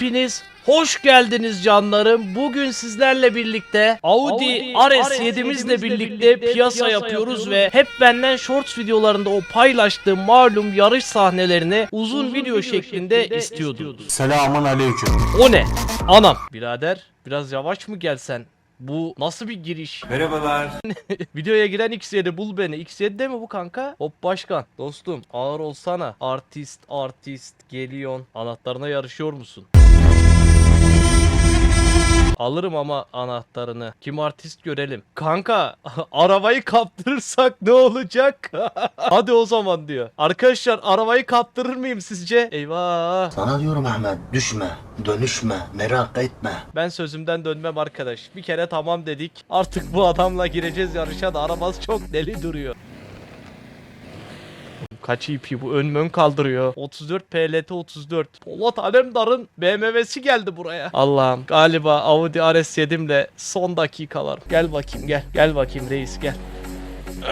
Hepiniz hoş geldiniz canlarım. Bugün sizlerle birlikte Audi, RS 7'mizle birlikte piyasa yapıyoruz ve hep benden shorts videolarında o paylaştığım malum yarış sahnelerini uzun video şeklinde istiyordunuz. Selamun aleyküm. O ne? Anam. Birader biraz yavaş mı gelsen? Bu nasıl bir giriş? Merhabalar. Videoya giren X7 bul beni. X7 de mi bu kanka? Hop başkan. Dostum ağır olsana. Artist artist geliyon. Anahtarına yarışıyor musun? Alırım ama anahtarını. Kim artist görelim. Kanka arabayı kaptırırsak ne olacak? Hadi o zaman diyor. Arkadaşlar arabayı kaptırır mıyım sizce? Eyvah. Sana diyorum Ahmet düşme, dönüşme, merak etme. Ben sözümden dönmem arkadaş. Bir kere tamam dedik. Artık bu adamla gireceğiz yarışa da arabası çok deli duruyor. Kaç EP bu ön ön kaldırıyor. 34 PLT 34. Polat Alemdar'ın BMW'si geldi buraya. Allah'ım galiba Audi RS7 ile son dakikalar. Gel bakayım gel. Gel bakayım reis gel.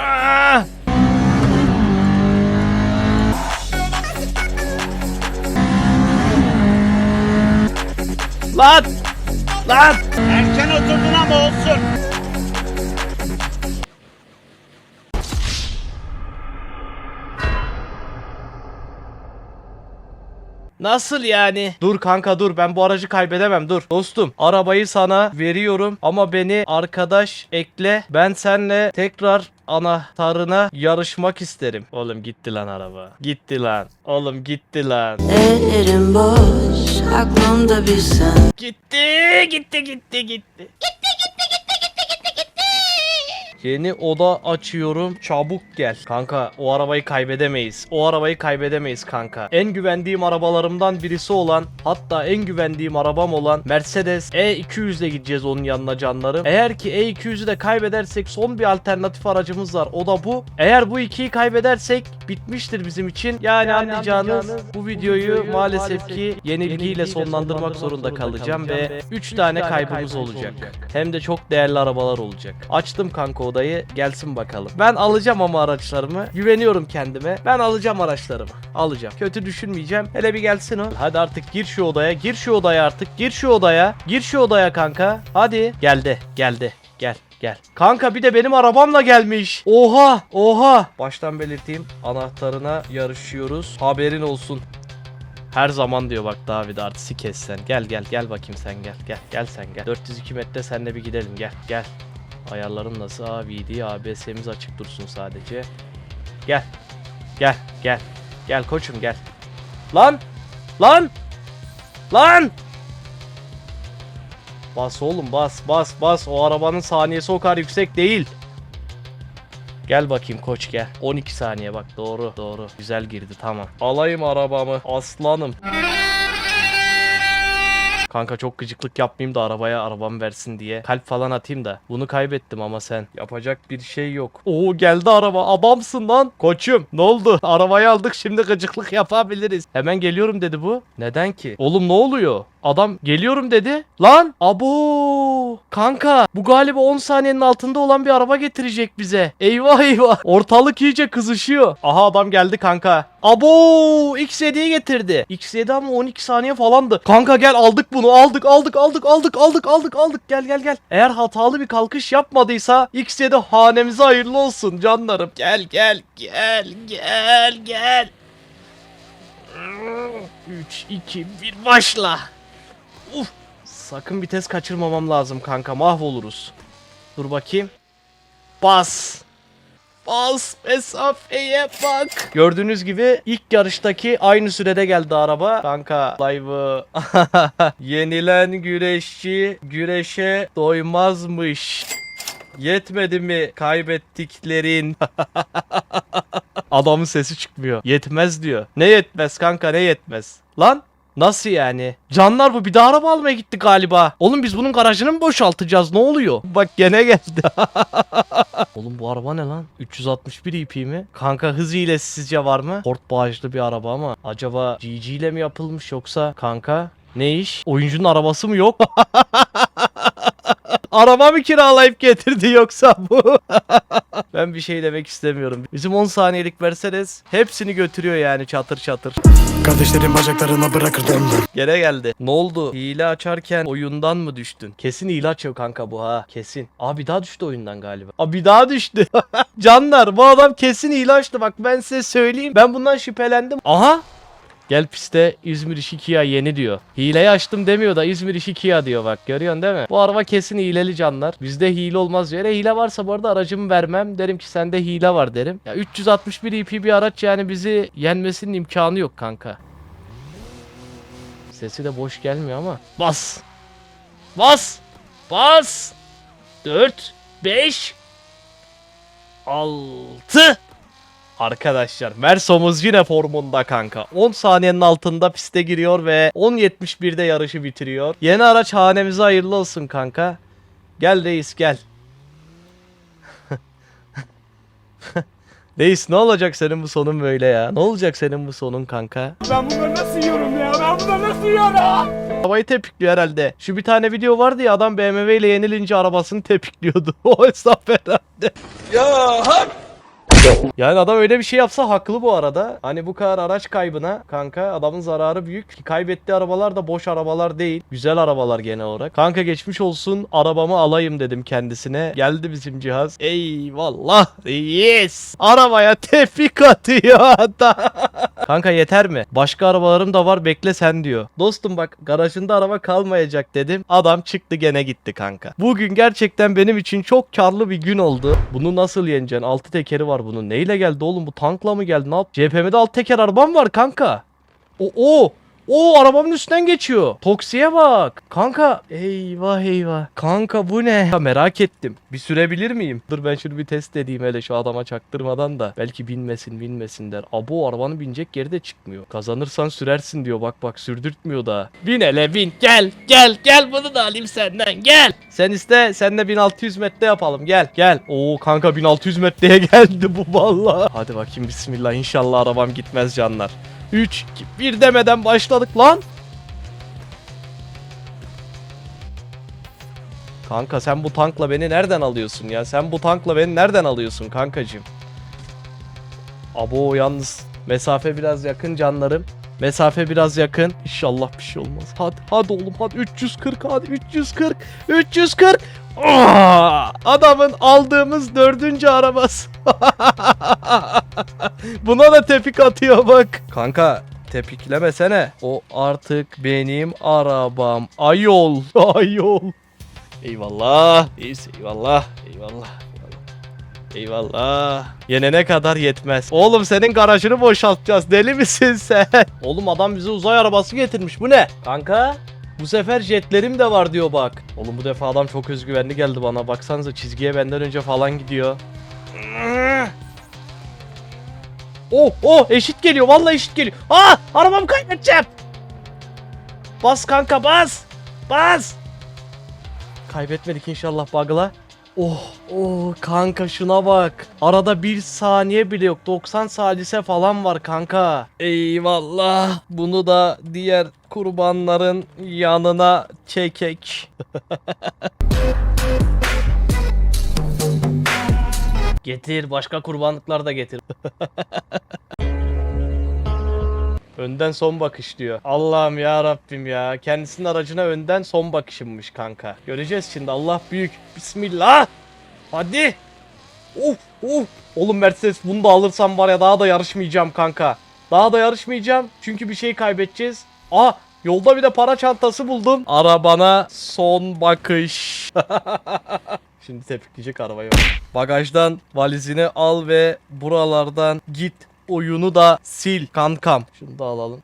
Ah! Lan! Lan! Erken oturdun ama olsun. Nasıl yani? Dur kanka dur ben bu aracı kaybedemem dur. Dostum arabayı sana veriyorum ama beni arkadaş ekle. Ben seninle tekrar anahtarına yarışmak isterim. Oğlum gitti lan araba. Gitti lan. Oğlum gitti lan. Ellerim boş, aklımda bir sen. Gitti gitti gitti gitti. Yeni oda açıyorum. Çabuk gel. Kanka o arabayı kaybedemeyiz. O arabayı kaybedemeyiz kanka. En güvendiğim arabalarımdan birisi olan hatta en güvendiğim arabam olan Mercedes E200 ile gideceğiz onun yanına canlarım. Eğer ki E200'ü de kaybedersek son bir alternatif aracımız var. O da bu. Eğer bu ikiyi kaybedersek bitmiştir bizim için. Yani, anlayacağınız bu videoyu maalesef ki yenilgiyle sonlandırmak zorunda kalacağım ve 3 tane kaybımız olacak. Hem de çok değerli arabalar olacak. Açtım kanka odayı gelsin bakalım. Ben alacağım ama araçlarımı. Güveniyorum kendime. Ben alacağım araçlarımı. Alacağım. Kötü düşünmeyeceğim. Hele bir gelsin o. Hadi artık gir şu odaya. Gir şu odaya artık. Gir şu odaya. Gir şu odaya kanka. Hadi. Geldi. Geldi. Gel. Gel. Kanka bir de benim arabamla gelmiş. Oha. Oha. Baştan belirteyim. Anahtarına yarışıyoruz. Haberin olsun. Her zaman diyor bak David artisi kes sen. Gel gel gel bakayım sen gel. Gel gel sen gel. 402 metre senle bir gidelim gel gel. Ayarların nasıl? AVD, ABS'miz açık dursun sadece. Gel. Gel gel. Gel koçum gel. Lan! Lan! Lan! Bas oğlum bas bas bas. O arabanın saniyesi o kadar yüksek değil. Gel bakayım koç gel. 12 saniye bak doğru doğru. Güzel girdi tamam. Alayım arabamı aslanım. Kanka çok gıcıklık yapmayayım da arabaya arabam versin diye. Kalp falan atayım da. Bunu kaybettim ama sen. Yapacak bir şey yok. Oo geldi araba. Adamsın lan. Koçum ne oldu? Arabayı aldık şimdi gıcıklık yapabiliriz. Hemen geliyorum dedi bu. Neden ki? Oğlum ne oluyor? Adam geliyorum dedi. Lan abo kanka bu galiba 10 saniyenin altında olan bir araba getirecek bize. Eyvah eyvah. Ortalık iyice kızışıyor. Aha adam geldi kanka. Abo X7'yi getirdi. X7 ama 12 saniye falandı. Kanka gel aldık bunu aldık aldık aldık aldık aldık aldık aldık gel gel gel. Eğer hatalı bir kalkış yapmadıysa X7 hanemize hayırlı olsun canlarım. Gel gel gel gel gel. 3 2 1 başla. Uf. Sakın vites kaçırmamam lazım kanka mahvoluruz. Dur bakayım. Bas. Bas mesafeye bak. Gördüğünüz gibi ilk yarıştaki aynı sürede geldi araba. Kanka live'ı. Yenilen güreşçi güreşe doymazmış. Yetmedi mi kaybettiklerin? Adamın sesi çıkmıyor. Yetmez diyor. Ne yetmez kanka ne yetmez? Lan Nasıl yani? Canlar bu bir daha araba almaya gitti galiba. Oğlum biz bunun garajını mı boşaltacağız? Ne oluyor? Bak gene geldi. Oğlum bu araba ne lan? 361 EP mi? Kanka hız sizce var mı? Ford bağışlı bir araba ama acaba GG ile mi yapılmış yoksa kanka ne iş? Oyuncunun arabası mı yok? Araba mı kiralayıp getirdi yoksa bu? ben bir şey demek istemiyorum. Bizim 10 saniyelik Mercedes hepsini götürüyor yani çatır çatır. Kardeşlerin bacaklarına bırakır döndüm. Gene geldi. Ne oldu? Hile açarken oyundan mı düştün? Kesin hile açıyor kanka bu ha. Kesin. Abi daha düştü oyundan galiba. Abi daha düştü. Canlar bu adam kesin hile açtı. Bak ben size söyleyeyim. Ben bundan şüphelendim. Aha. Gel piste İzmir işi Kia yeni diyor. Hileyi açtım demiyor da İzmir işi Kia diyor bak görüyorsun değil mi? Bu araba kesin hileli canlar. Bizde hile olmaz diyor. Eğer hile varsa bu arada aracımı vermem. Derim ki sende hile var derim. Ya 361 IP bir araç yani bizi yenmesinin imkanı yok kanka. Sesi de boş gelmiyor ama. Bas. Bas. Bas. 4 5 6 Arkadaşlar Mersomuz yine formunda kanka. 10 saniyenin altında piste giriyor ve 10.71'de yarışı bitiriyor. Yeni araç hanemize hayırlı olsun kanka. Gel reis gel. reis ne olacak senin bu sonun böyle ya? Ne olacak senin bu sonun kanka? Ben bunları nasıl yiyorum ya? Ben bunları nasıl yiyorum? Arabayı tepikliyor herhalde. Şu bir tane video vardı ya adam BMW ile yenilince arabasını tepikliyordu. o hesap herhalde. Yani adam öyle bir şey yapsa haklı bu arada. Hani bu kadar araç kaybına kanka adamın zararı büyük. Kaybettiği arabalar da boş arabalar değil. Güzel arabalar genel olarak. Kanka geçmiş olsun arabamı alayım dedim kendisine. Geldi bizim cihaz. Eyvallah. Yes. Arabaya tepik atıyor hatta. Kanka yeter mi? Başka arabalarım da var bekle sen diyor. Dostum bak garajında araba kalmayacak dedim. Adam çıktı gene gitti kanka. Bugün gerçekten benim için çok karlı bir gün oldu. Bunu nasıl yeneceksin? Altı tekeri var bunun. Neyle geldi oğlum? Bu tankla mı geldi? Ne yap? CHP'de alt teker arabam var kanka. O o. O arabamın üstünden geçiyor. Toksiye bak. Kanka eyvah eyvah. Kanka bu ne? Ya merak ettim. Bir sürebilir miyim? Dur ben şunu bir test edeyim hele şu adama çaktırmadan da. Belki binmesin binmesin der. Abo arabanın binecek yeri de çıkmıyor. Kazanırsan sürersin diyor. Bak bak sürdürtmüyor da. Bin hele bin. Gel gel gel bunu da alayım senden gel. Sen iste sen de 1600 metre yapalım gel gel. Oo kanka 1600 metreye geldi bu vallahi. Hadi bakayım bismillah inşallah arabam gitmez canlar. 3 2 1 demeden başladık lan. Kanka sen bu tankla beni nereden alıyorsun ya? Sen bu tankla beni nereden alıyorsun kankacığım? Abo yalnız mesafe biraz yakın canlarım. Mesafe biraz yakın. İnşallah bir şey olmaz. Hadi hadi oğlum hadi 340 hadi 340 340. Aa, adamın aldığımız dördüncü arabası. Buna da tepik atıyor bak. Kanka tepiklemesene. O artık benim arabam. Ayol. Ayol. Eyvallah. İyiyiz. Eyvallah. Eyvallah. Eyvallah. Yenene kadar yetmez. Oğlum senin garajını boşaltacağız. Deli misin sen? Oğlum adam bize uzay arabası getirmiş. Bu ne? Kanka. Bu sefer jetlerim de var diyor bak. Oğlum bu defa adam çok özgüvenli geldi bana. Baksanıza çizgiye benden önce falan gidiyor. Oh oh eşit geliyor vallahi eşit geliyor. Aa arabamı kaybedeceğim. Bas kanka bas. Bas. Kaybetmedik inşallah bug'la. Oh oh kanka şuna bak. Arada bir saniye bile yok. 90 salise falan var kanka. Eyvallah. Bunu da diğer kurbanların yanına çekek. getir başka kurbanlıklar da getir. Önden son bakış diyor. Allah'ım ya Rabbim ya. Kendisinin aracına önden son bakışımmış kanka. Göreceğiz şimdi. Allah büyük. Bismillah. Hadi. Uf uf. Oğlum Mercedes bunu da alırsam var ya daha da yarışmayacağım kanka. Daha da yarışmayacağım. Çünkü bir şey kaybedeceğiz. Aa yolda bir de para çantası buldum. Arabana son bakış. Şimdi tepikleyecek arabayı. Bagajdan valizini al ve buralardan git. Oyunu da sil kankam. Şunu da alalım.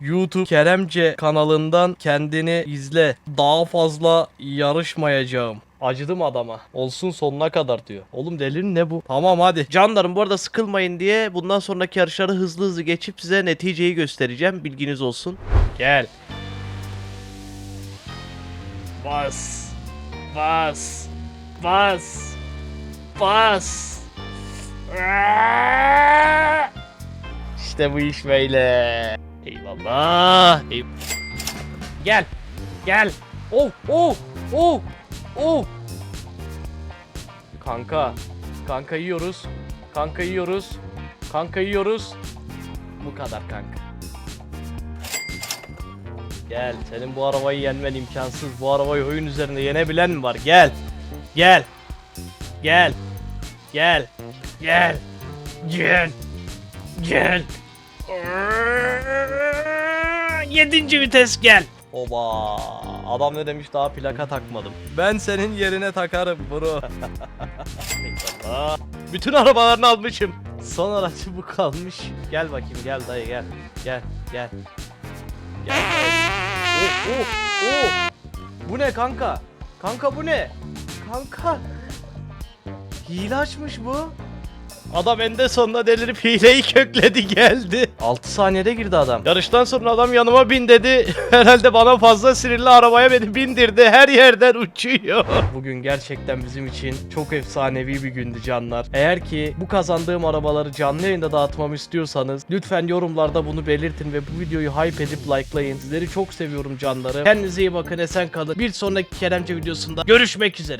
YouTube Keremce kanalından kendini izle. Daha fazla yarışmayacağım. Acıdım adama. Olsun sonuna kadar diyor. Oğlum delirin ne bu? Tamam hadi. Canlarım bu arada sıkılmayın diye bundan sonraki yarışları hızlı hızlı geçip size neticeyi göstereceğim. Bilginiz olsun. Gel. Bas. Bas. Bas. Bas. İşte bu iş böyle. Eyvallah. Ey- Gel. Gel. Oh, oh, oh. Oh! Kanka. Kanka yiyoruz. Kanka yiyoruz. Kanka yiyoruz. Bu kadar kanka. Gel. Senin bu arabayı yenmen imkansız. Bu arabayı oyun üzerinde yenebilen mi var? Gel. Gel. Gel. Gel. Gel. Gel. Gel. Yedinci vites gel. Oba. Adam ne demiş daha plaka takmadım. Ben senin yerine takarım bro. Eyvallah. Bütün arabalarını almışım. Son aracı bu kalmış. Gel bakayım gel dayı gel. Gel gel. Gel. Oh oh oh. Bu ne kanka? Kanka bu ne? Kanka. Hile açmış bu. Adam en sonunda delirip hileyi kökledi geldi. 6 saniyede girdi adam. Yarıştan sonra adam yanıma bin dedi. Herhalde bana fazla sinirli arabaya beni bindirdi. Her yerden uçuyor. Bugün gerçekten bizim için çok efsanevi bir gündü canlar. Eğer ki bu kazandığım arabaları canlı yayında dağıtmamı istiyorsanız lütfen yorumlarda bunu belirtin ve bu videoyu hype edip likelayın. Sizleri çok seviyorum canlarım. Kendinize iyi bakın esen kalın. Bir sonraki Keremce videosunda görüşmek üzere.